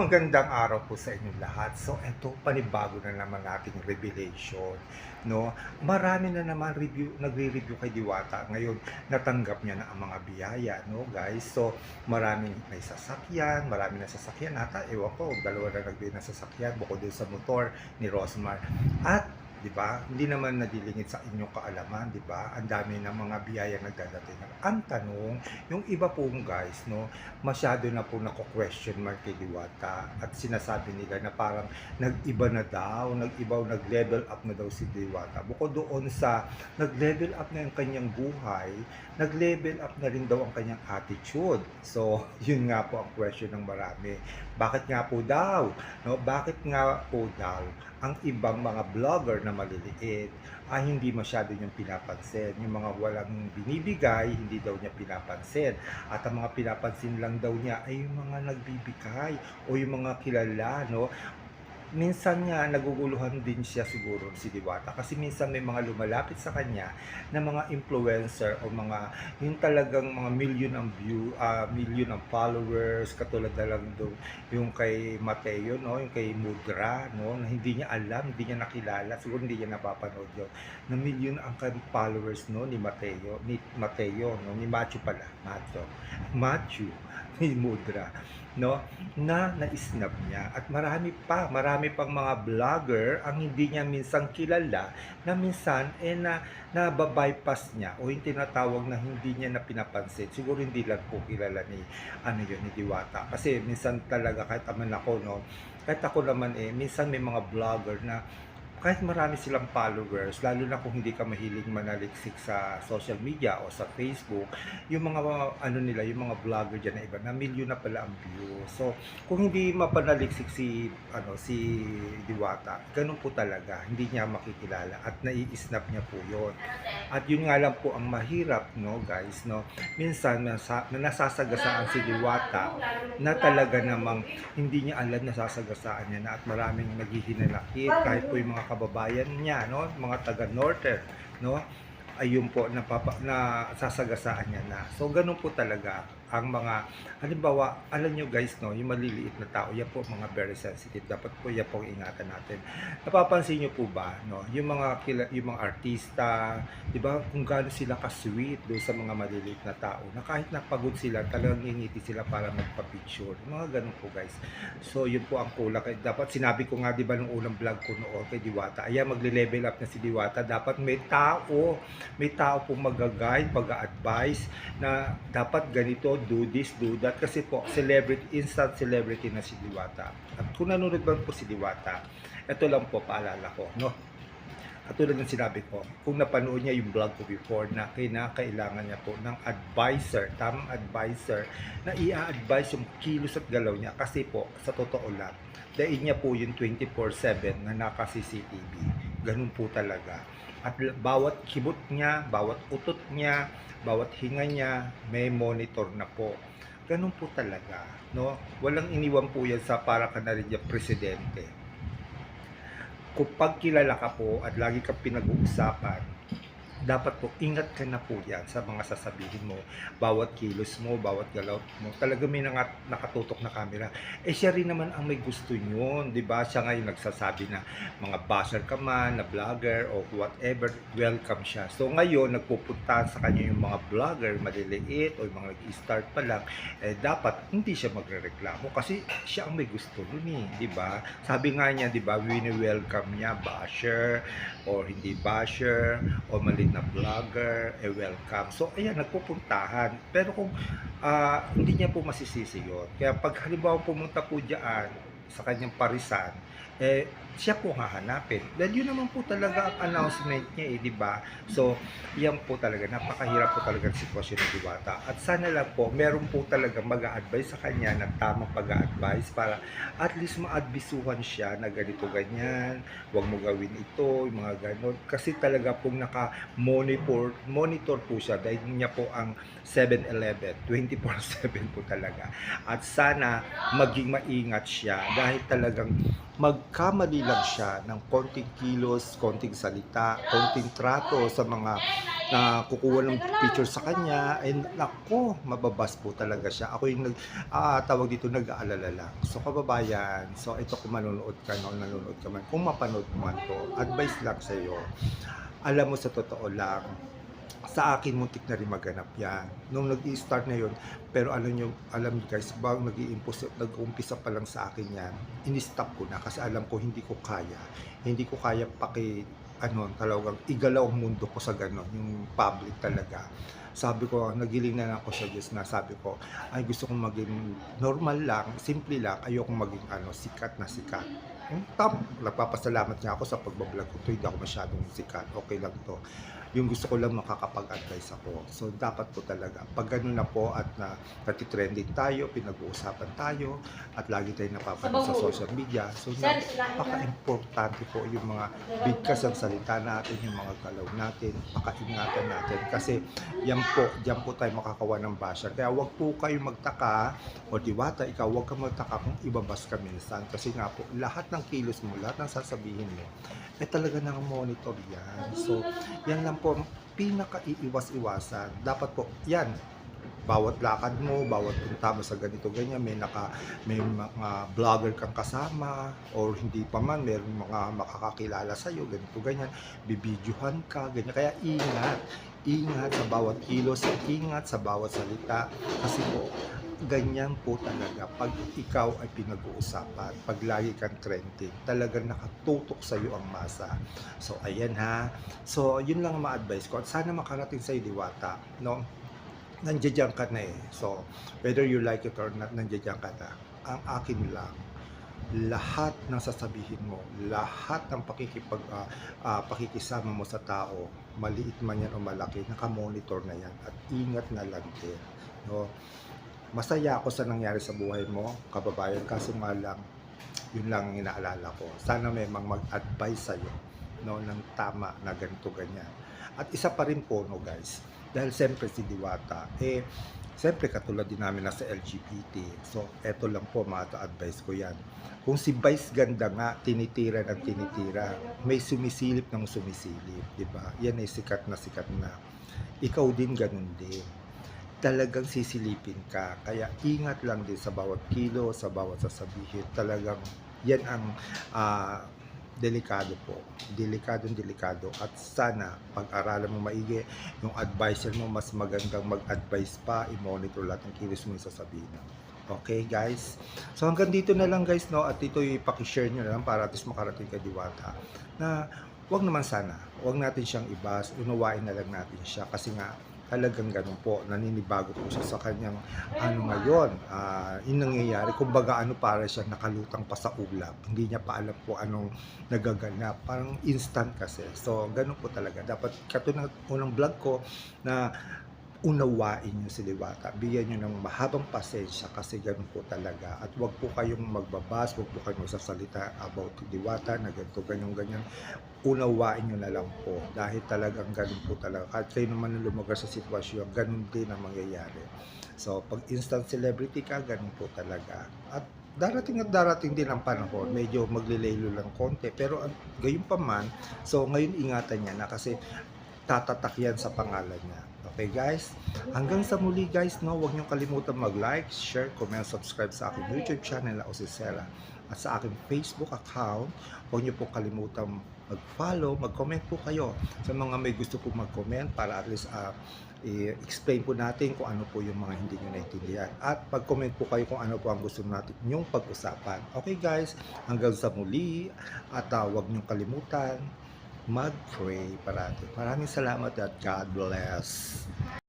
magandang araw po sa inyong lahat. So, eto, panibago na naman ating revelation. No? Marami na naman review, nagre-review kay Diwata. Ngayon, natanggap niya na ang mga biyaya, no, guys? So, maraming may sasakyan, marami na sasakyan. Ata, ewan ko, dalawa na nagbili ng sasakyan bukod doon sa motor ni Rosmar. At, di ba, hindi naman nadilingit sa inyong kaalaman, di ba? Ang dami ng mga biyaya nagdadating. Ang tanong, yung iba pong guys, no, masyado na po nako-question mark Diwata at sinasabi nila na parang nag-iba na daw, nag-iba, nag-level up na daw si Diwata. Bukod doon sa nag-level up na yung kanyang buhay, nag-level up na rin daw ang kanyang attitude. So, yun nga po ang question ng marami. Bakit nga po daw? No, bakit nga po daw ang ibang mga vlogger na maliliit ay hindi masyado niyang pinapansin. Yung mga walang binibigay, hindi daw niya pinapansin. At ang mga pinapansin lang daw niya ay yung mga nagbibigay o yung mga kilala, no? Minsan nga naguguluhan din siya siguro si Diwata kasi minsan may mga lumalapit sa kanya na mga influencer o mga yung talagang mga million ang view, ah, million ang followers katulad na lang doon yung kay Mateo no, yung kay Mudra no, na hindi niya alam, hindi niya nakilala, siguro hindi niya napapanood yun na million ang followers no ni Mateo, ni Mateo no, ni Machu pala, Macho. Machu ni Mudra no na na-snap niya at marami pa marami pang mga vlogger ang hindi niya minsan kilala na minsan eh na nababypass niya o yung tinatawag na hindi niya na pinapansin. Siguro hindi lang po kilala ni ano yun ni Diwata. Kasi minsan talaga kahit aman ako no kahit ako naman eh minsan may mga vlogger na kahit marami silang followers, lalo na kung hindi ka mahilig manaliksik sa social media o sa Facebook, yung mga ano nila, yung mga vlogger diyan na iba, na milyon na pala ang view. So, kung hindi mapanaliksik si ano si Diwata, ganun po talaga, hindi niya makikilala at nai-snap niya po 'yon. At yun nga lang po ang mahirap, no, guys, no. Minsan nasa, na nasasagasaan si Diwata na talaga namang hindi niya alam na sasagasaan niya na at maraming naghihinanakit kahit po yung mga kababayan niya, no, mga taga Northern, no, ayun po napapa, na sasagasaan niya na. So ganun po talaga ang mga halimbawa, alam nyo guys, no, yung maliliit na tao, yan po mga very sensitive. Dapat po yan po ingatan natin. Napapansin nyo po ba, no, yung mga kila, yung mga artista, 'di ba, kung gaano sila ka-sweet do sa mga maliliit na tao, na kahit napagod sila, talagang ngingiti sila para magpa-picture. Mga ganun po guys. So yun po ang kulak. Eh, Dapat sinabi ko nga 'di ba nung unang vlog ko noon kay Diwata, ayan magle-level up na si Diwata, dapat may tao, may tao pong mag-guide, pag-advise na dapat ganito, do this, do that kasi po celebrity, instant celebrity na si Diwata. At kung nanonood man po si Diwata, ito lang po paalala ko, no? Katulad ng sinabi ko, kung napanood niya yung vlog ko before na kinakailangan niya po ng advisor, tamang advisor na i-advise yung kilos at galaw niya kasi po, sa totoo lang, daig niya po yung 24-7 na naka-CCTV. Ganun po talaga. At bawat kibot niya, bawat utot niya, bawat hinga niya, may monitor na po. Ganun po talaga. No? Walang iniwan po yan sa para ka na rin presidente kung pagkilala ka po at lagi kang pinag-uusapan, dapat po ingat ka na po yan sa mga sasabihin mo, bawat kilos mo, bawat galaw mo. Talaga may naka, nakatutok na camera. Eh siya rin naman ang may gusto yun, di ba? Siya ngayon nagsasabi na mga basher ka man, na vlogger o whatever, welcome siya. So ngayon, nagpupuntahan sa kanya yung mga vlogger, maliliit o yung mga nag-start pa lang, eh dapat hindi siya magre-reklamo kasi siya ang may gusto nun eh, di ba? Sabi nga niya, di ba, wini-welcome niya, basher, or hindi basher, o maliit na vlogger, eh welcome. So, ayan, nagpupuntahan. Pero kung ah, hindi niya po masisisi yun. Kaya pag halimbawa pumunta po dyan sa kanyang parisan, eh, siya po hahanapin. Dahil yun naman po talaga ang announcement niya eh, di ba? So, yan po talaga, napakahirap po talaga ang sitwasyon ng Diwata. At sana lang po, meron po talaga mag-a-advise sa kanya ng tamang pag-a-advise para at least ma-advisuhan siya na ganito ganyan, huwag mo gawin ito, yung mga ganon. Kasi talaga pong naka-monitor monitor po siya dahil niya po ang 7-Eleven, 24-7 po talaga. At sana maging maingat siya dahil talagang magkamali lang siya ng konting kilos, konting salita, konting trato sa mga na kukuha ng picture sa kanya, and nako, mababas po talaga siya. Ako yung nag, ah, tawag dito, nag-aalala lang. So, kababayan, so ito kung manonood ka no, nanonood ka man, kung mapanood mo man to, advice lang sa iyo. Alam mo sa totoo lang, sa akin muntik na rin maganap yan. Nung nag-i-start na yun, pero alam nyo, alam nyo guys, bang nag-iimpos, nag-uumpisa pa lang sa akin yan, in-stop ko na kasi alam ko hindi ko kaya. Hindi ko kaya paki, ano, talagang igalaw ang mundo ko sa ganon, yung public talaga. Sabi ko, nagiling na ako sa Diyos na sabi ko, ay gusto kong maging normal lang, simple lang, ayokong maging ano, sikat na sikat. Yung top, nagpapasalamat nga ako sa pagbablog ko to, hindi ako masyadong sikat, okay lang to yung gusto ko lang makakapag-advise ako. So, dapat po talaga, pag ganun na po at na natitrending tayo, pinag-uusapan tayo, at lagi tayong napapanood sa social media, so napaka-importante po yung mga bigkas ang salita natin, yung mga galaw natin, pakaingatan natin. Kasi yan po, diyan po tayo makakawa ng basher. Kaya wag po kayo magtaka, o diwata, ikaw wag kang magtaka kung ibabas ka minsan. Kasi nga po, lahat ng kilos mo, lahat ng sasabihin mo, eh talaga nang monitor yan. So, yan lang po, pinaka-iiwas-iwasan. Dapat po, yan, bawat lakad mo, bawat punta mo sa ganito ganyan, may naka may mga vlogger kang kasama or hindi pa man meron mga makakakilala sa iyo ganito ganyan, bibidyohan ka ganyan. Kaya ingat, ingat sa bawat kilos, ingat sa bawat salita kasi po ganyan po talaga pag ikaw ay pinag-uusapan, pag lagi kang trending, talagang nakatutok sa iyo ang masa. So ayan ha. So yun lang ang ma-advise ko at sana makarating sa diwata, no? Nandiyan ka na eh. So, whether you like it or not, nandiyan ka na. Ang akin lang, lahat ng sasabihin mo, lahat ng pakikipag, ah, ah, pakikisama mo sa tao, maliit man yan o malaki, nakamonitor na yan. At ingat na lang din. No? Masaya ako sa nangyari sa buhay mo, kababayan, kaso nga lang, yun lang ang inaalala ko. Sana may mag-advise sa'yo no, ng tama na ganito ganyan. At isa pa rin po, no guys, dahil siyempre si Diwata, eh, siyempre katulad din namin na sa LGBT. So, eto lang po, mga advice ko yan. Kung si Vice ganda nga, tinitira ng tinitira, may sumisilip ng sumisilip, di ba? Yan ay sikat na sikat na. Ikaw din ganun din. Talagang sisilipin ka. Kaya ingat lang din sa bawat kilo, sa bawat sasabihin. Talagang yan ang ah, delikado po. Delikadong delikado. At sana, pag-aralan mo maigi, yung advisor mo, mas magandang mag-advise pa, i-monitor lahat ng kilos mo yung sasabihin. Okay, guys? So, hanggang dito na lang, guys, no? At ito yung pakishare nyo na lang para at makarating kay Diwata. Na, wag naman sana. Wag natin siyang ibas. Unawain na lang natin siya. Kasi nga, talagang ganun po. Naninibago po siya sa kanyang ano ngayon, ah yung nangyayari, kumbaga ano para siya nakalutang pa sa ulap. Hindi niya pa alam po anong nagaganap. Parang instant kasi. So, ganun po talaga. Dapat, katulad ng unang vlog ko, na unawain niyo si Diwata. Bigyan niyo ng mahabang pasensya kasi ganun po talaga. At wag po kayong magbabas, wag po kayong magsasalita about Diwata na ganito, ganyan, ganyan. Unawain niyo na lang po dahil talagang ganun po talaga. Kahit kayo naman ang lumagar sa sitwasyon, ganun din ang mangyayari. So, pag instant celebrity ka, ganun po talaga. At darating at darating din ang panahon, medyo maglilelo lang konti. Pero ang- gayon pa man, so ngayon ingatan niya na kasi tatatak yan sa pangalan niya. Okay guys? Hanggang sa muli guys, no, huwag niyong kalimutan mag-like, share, comment, subscribe sa aking YouTube channel na Osisera at sa aking Facebook account. Huwag niyo po kalimutan mag-follow, mag-comment po kayo sa mga may gusto po mag-comment para at least ah, i-explain po natin kung ano po yung mga hindi nyo naintindihan. At pag-comment po kayo kung ano po ang gusto natin yung pag-usapan. Okay guys, hanggang sa muli at ah, huwag niyong kalimutan mag-pray parati. Maraming salamat at God bless.